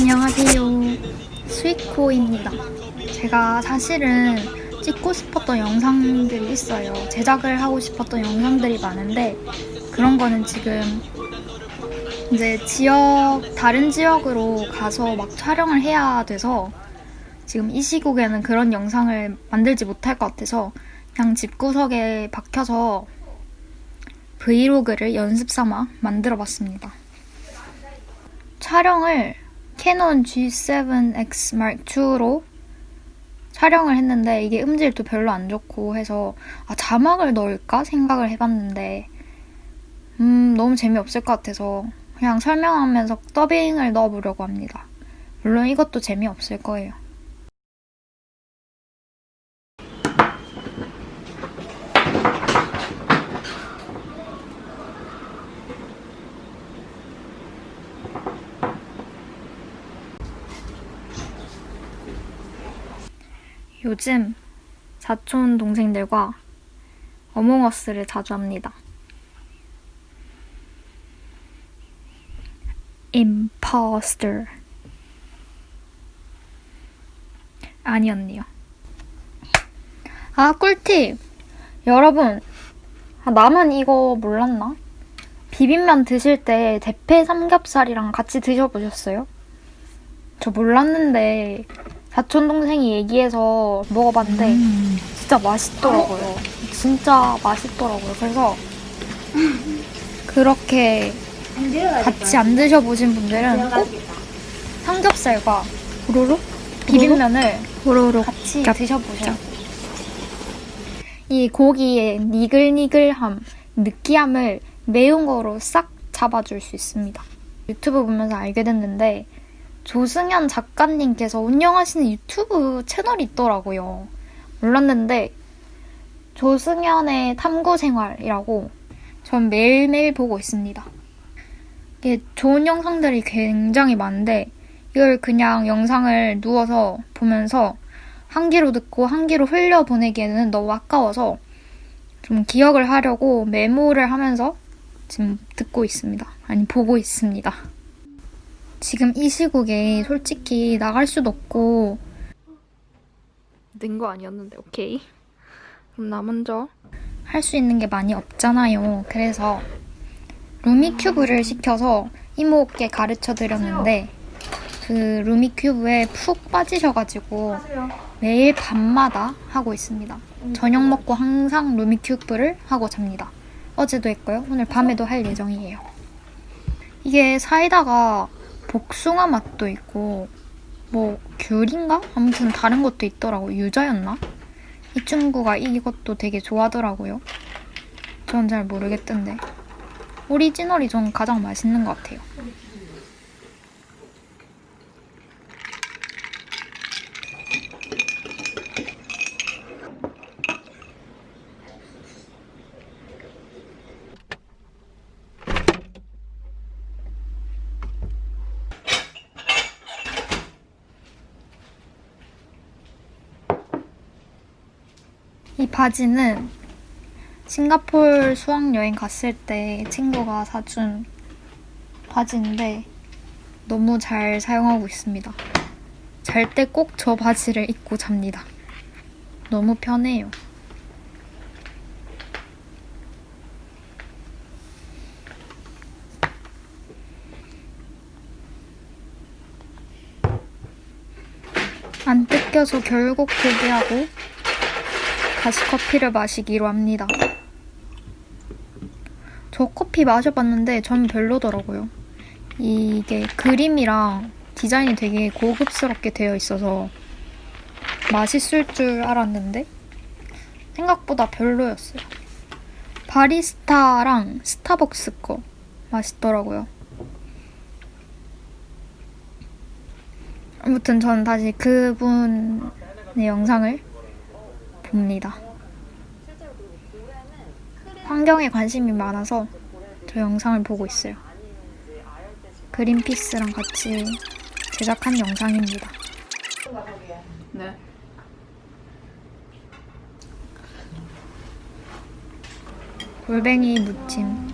안녕하세요. 스윗코입니다. 제가 사실은 찍고 싶었던 영상들이 있어요. 제작을 하고 싶었던 영상들이 많은데 그런 거는 지금 이제 지역, 다른 지역으로 가서 막 촬영을 해야 돼서 지금 이 시국에는 그런 영상을 만들지 못할 것 같아서 그냥 집구석에 박혀서 브이로그를 연습 삼아 만들어 봤습니다. 촬영을 캐논 G7X Mark II로 촬영을 했는데 이게 음질도 별로 안 좋고 해서 아, 자막을 넣을까 생각을 해봤는데 음 너무 재미없을 것 같아서 그냥 설명하면서 더빙을 넣어보려고 합니다. 물론 이것도 재미없을 거예요. 요즘 사촌 동생들과 어몽어스를 자주 합니다. imposter 아니었네요. 아 꿀팁! 여러분 아, 나만 이거 몰랐나? 비빔면 드실 때 대패 삼겹살이랑 같이 드셔보셨어요? 저 몰랐는데 사촌 동생이 얘기해서 먹어봤는데 진짜 맛있더라고요. 진짜 맛있더라고요. 그래서 그렇게 같이 안 드셔보신 분들은 꼭 삼겹살과 호로로 비빔면을 호로로 같이 드셔보셔야 돼요. 이 고기의 니글니글함, 느끼함을 매운 거로 싹 잡아줄 수 있습니다. 유튜브 보면서 알게 됐는데 조승현 작가님께서 운영하시는 유튜브 채널이 있더라고요. 몰랐는데 조승현의 탐구 생활이라고 전 매일매일 보고 있습니다. 이게 좋은 영상들이 굉장히 많은데 이걸 그냥 영상을 누워서 보면서 한 귀로 듣고 한 귀로 흘려 보내기에는 너무 아까워서 좀 기억을 하려고 메모를 하면서 지금 듣고 있습니다. 아니 보고 있습니다. 지금 이 시국에 솔직히 나갈 수도 없고 는 거 아니었는데 오케이. 그럼 나 먼저 할 수 있는 게 많이 없잖아요. 그래서 루미큐브를 시켜서 이모께 가르쳐 드렸는데 그 루미큐브에 푹 빠지셔가지고 매일 밤마다 하고 있습니다. 저녁 먹고 항상 루미큐브를 하고 잡니다. 어제도 했고요. 오늘 밤에도 할 예정이에요. 이게 사이다가 복숭아 맛도 있고 뭐 귤인가? 아무튼 다른 것도 있더라고. 유자였나? 이 친구가 이것도 되게 좋아하더라고요. 전 잘 모르겠던데. 오리지널이 전 가장 맛있는 것 같아요. 바지는 싱가폴 수학여행 갔을 때 친구가 사준 바지인데 너무 잘 사용하고 있습니다. 잘 때 꼭 저 바지를 입고 잡니다. 너무 편해요. 안 뜯겨서 결국 포기하고 다시 커피를 마시기로 합니다. 저 커피 마셔봤는데 전 별로더라고요. 이게 그림이랑 디자인이 되게 고급스럽게 되어 있어서 맛있을 줄 알았는데 생각보다 별로였어요. 바리스타랑 스타벅스 거 맛있더라고요. 아무튼 저는 다시 그분의 영상을 봅니다. 환경에 관심이 많아서 저 영상을 보고 있어요. 그린피스랑 같이 제작한 영상입니다. 네. 골뱅이 무침?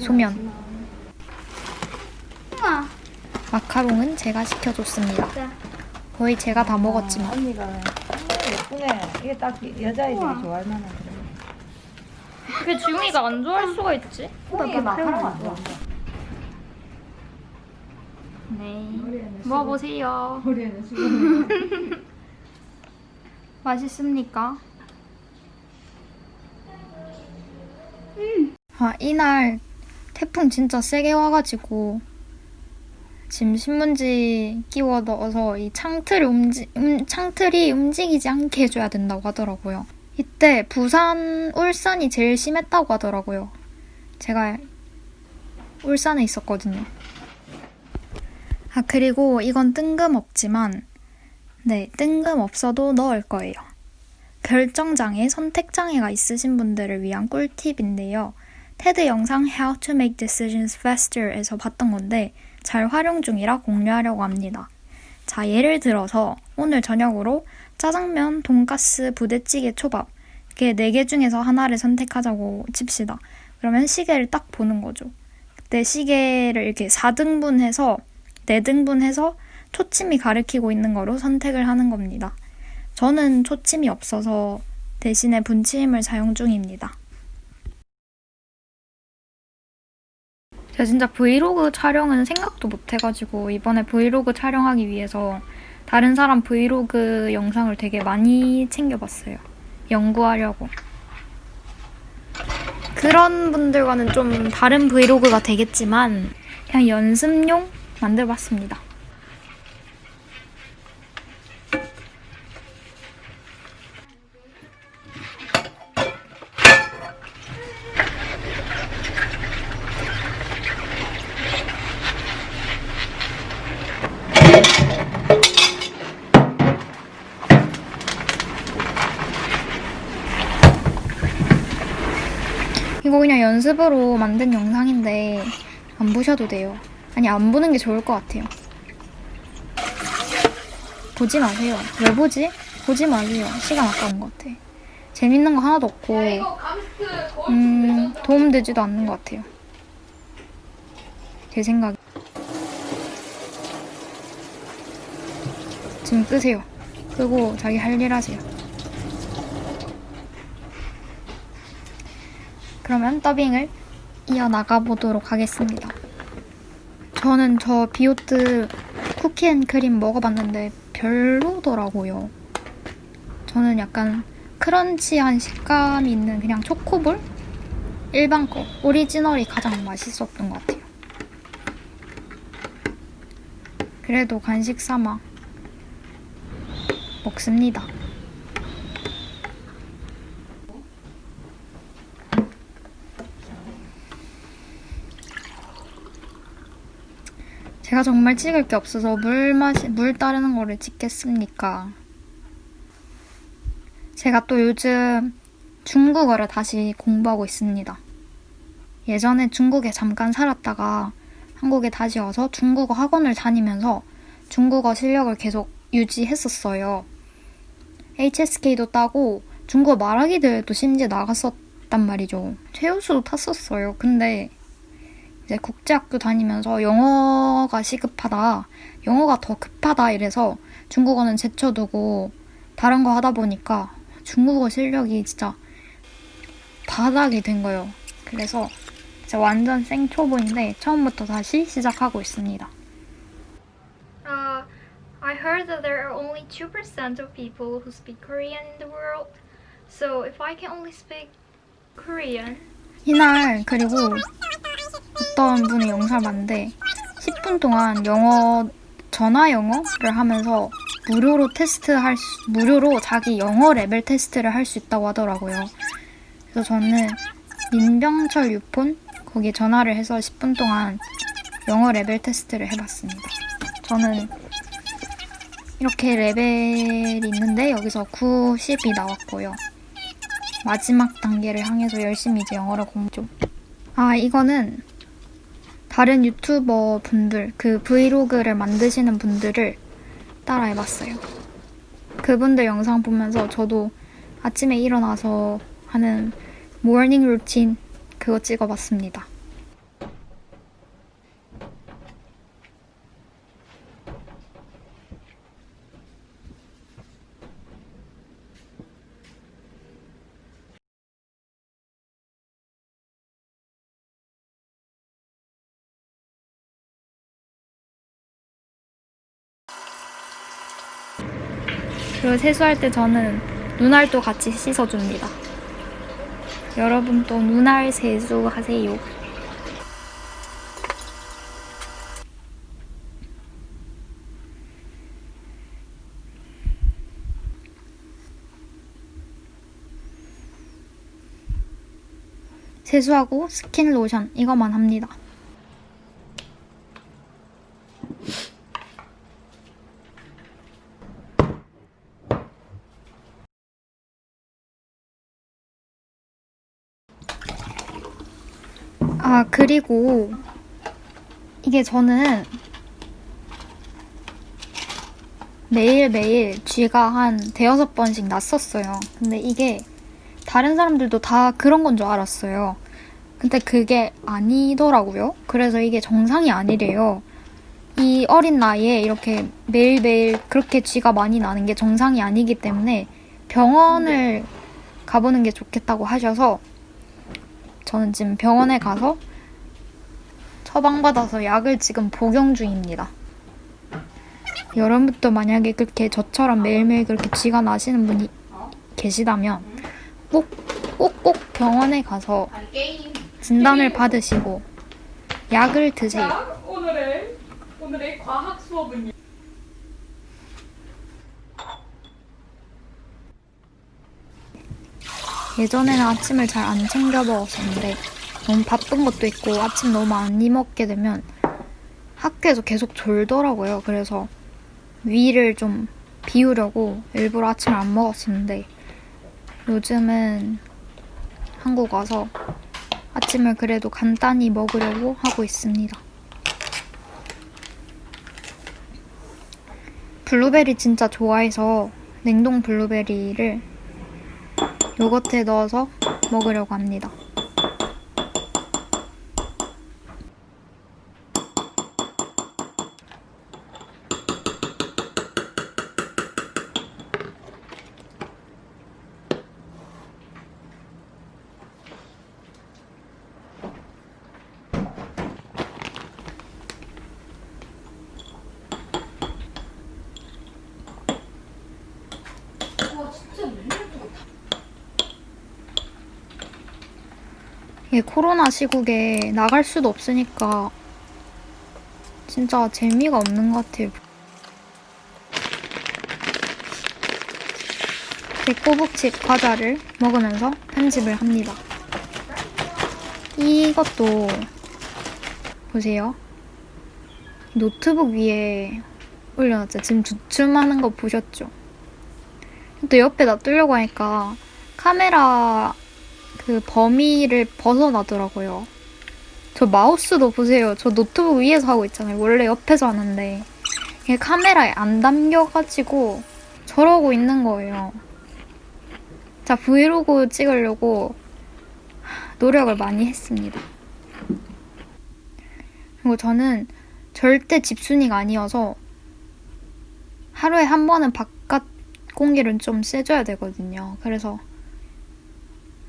소면. 우와, 마카롱은 제가 시켜줬습니다. 거의 제가 다 먹었지만 아, 예쁘네. 이게 딱 여자애들이 좋아할 만한 그런. 왜 주용이가 안 좋아할 수가 있지? 이게 마카롱 안 좋아. 네. 먹어보세요. 머리에는 수건. 맛있습니까? 아, 이날 태풍 진짜 세게 와가지고 지금 신문지 끼워 넣어서 이 창틀을 움직, 음, 창틀이 움직이지 않게 해줘야 된다고 하더라고요. 이때 부산, 울산이 제일 심했다고 하더라고요. 제가 울산에 있었거든요. 아, 그리고 이건 뜬금없지만 네, 뜬금없어도 넣을 거예요. 결정장애, 선택장애가 있으신 분들을 위한 꿀팁인데요. 테드 영상 How to Make Decisions Faster에서 봤던 건데 잘 활용 중이라 공유하려고 합니다. 자, 예를 들어서 오늘 저녁으로 짜장면, 돈가스, 부대찌개, 초밥 이렇게 네 개 중에서 하나를 선택하자고 칩시다. 그러면 시계를 딱 보는 거죠. 그때 시계를 이렇게 4등분해서 4등분해서 초침이 가리키고 있는 거로 선택을 하는 겁니다. 저는 초침이 없어서 대신에 분침을 사용 중입니다. 제가 진짜 브이로그 촬영은 생각도 못 해가지고 이번에 브이로그 촬영하기 위해서 다른 사람 브이로그 영상을 되게 많이 챙겨봤어요. 연구하려고. 그런 분들과는 좀 다른 브이로그가 되겠지만 그냥 연습용 만들어봤습니다. 그냥 연습으로 만든 영상인데 안 보셔도 돼요. 아니 안 보는 게 좋을 것 같아요. 보지 마세요. 왜 보지? 보지 마세요. 시간 아까운 것 같아. 재밌는 거 하나도 없고 음, 도움되지도 않는 것 같아요. 제 생각에. 지금 끄세요. 끄고 자기 할 일 하세요. 그러면 더빙을 이어나가 보도록 하겠습니다. 저는 저 비오트 쿠키앤크림 먹어봤는데 별로더라고요. 저는 약간 크런치한 식감이 있는 그냥 초코볼? 일반 거, 오리지널이 가장 맛있었던 것 같아요. 그래도 간식 삼아 먹습니다. 제가 정말 찍을 게 없어서 물 마시, 물 따르는 거를 찍겠습니까? 제가 또 요즘 중국어를 다시 공부하고 있습니다. 예전에 중국에 잠깐 살았다가 한국에 다시 와서 중국어 학원을 다니면서 중국어 실력을 계속 유지했었어요. HSK도 따고 중국어 말하기 대회도 심지어 나갔었단 말이죠. 최우수도 탔었어요. 근데 이제 국제학교 다니면서 영어가 시급하다, 영어가 더 급하다 이래서 중국어는 제쳐두고 다른 거 하다 보니까 중국어 실력이 진짜 바닥이 된 거예요. 그래서 이제 완전 생초보인데 처음부터 다시 시작하고 있습니다. Uh, I heard that there are only 2% of people who speak Korean in the world. So if I can only speak Korean. 이날 그리고 어떤 분의 영상을 봤는데 10분 동안 영어 전화 영어를 하면서 무료로 테스트할 수, 무료로 자기 영어 레벨 테스트를 할 수 있다고 하더라고요. 그래서 저는 민병철 유폰 거기 전화를 해서 10분 동안 영어 레벨 테스트를 해봤습니다. 저는 이렇게 레벨이 있는데 여기서 90이 나왔고요. 마지막 단계를 향해서 열심히 이제 영어를 공부. 아 이거는 다른 유튜버 분들 그 브이로그를 만드시는 분들을 따라해봤어요. 그분들 영상 보면서 저도 아침에 일어나서 하는 모닝 루틴 그거 찍어봤습니다. 그리고 세수할 때 저는 눈알도 같이 씻어줍니다. 여러분도 눈알 세수하세요. 세수하고 스킨 로션 이것만 합니다. 아, 그리고 이게 저는 매일매일 쥐가 한 대여섯 번씩 났었어요. 근데 이게 다른 사람들도 다 그런 건 줄 알았어요. 근데 그게 아니더라고요. 그래서 이게 정상이 아니래요. 이 어린 나이에 이렇게 매일매일 그렇게 쥐가 많이 나는 게 정상이 아니기 때문에 병원을 가보는 게 좋겠다고 하셔서 저는 지금 병원에 가서 처방받아서 약을 지금 복용 중입니다. 여러분도 만약에 그렇게 저처럼 매일매일 그렇게 쥐가 나시는 분이 계시다면 꼭, 꼭, 꼭 병원에 가서 진단을 받으시고 약을 드세요. 자, 오늘의 오늘의 과학 수업은요. 예전에는 아침을 잘 안 챙겨 먹었었는데 너무 바쁜 것도 있고 아침 너무 많이 먹게 되면 학교에서 계속 졸더라고요. 그래서 위를 좀 비우려고 일부러 아침을 안 먹었었는데 요즘은 한국 와서 아침을 그래도 간단히 먹으려고 하고 있습니다. 블루베리 진짜 좋아해서 냉동 블루베리를 요거트에 넣어서 먹으려고 합니다. 이게 코로나 시국에 나갈 수도 없으니까 진짜 재미가 없는 것 같아요. 백고북칩 과자를 먹으면서 편집을 합니다. 이것도 보세요. 노트북 위에 올려놨죠. 지금 주춤하는 거 보셨죠? 또 옆에 놔두려고 하니까 카메라 그 범위를 벗어나더라고요. 저 마우스도 보세요. 저 노트북 위에서 하고 있잖아요. 원래 옆에서 하는데 이게 카메라에 안 담겨가지고 저러고 있는 거예요. 자 브이로그 찍으려고 노력을 많이 했습니다. 그리고 저는 절대 집순이가 아니어서 하루에 한 번은 바깥 공기를 좀 쐬줘야 되거든요. 그래서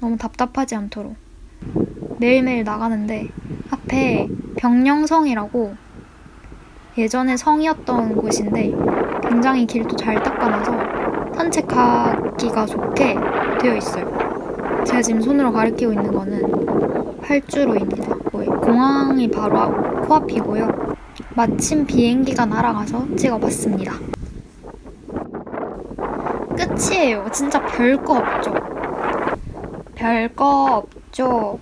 너무 답답하지 않도록 매일매일 나가는데 앞에 병령성이라고 예전에 성이었던 곳인데 굉장히 길도 잘 닦아놔서 산책하기가 좋게 되어 있어요. 제가 지금 손으로 가리키고 있는 거는 활주로입니다. 공항이 바로 앞- 코앞이고요. 마침 비행기가 날아가서 찍어봤습니다. 끝이에요. 진짜 별거 없죠. 별거 없죠.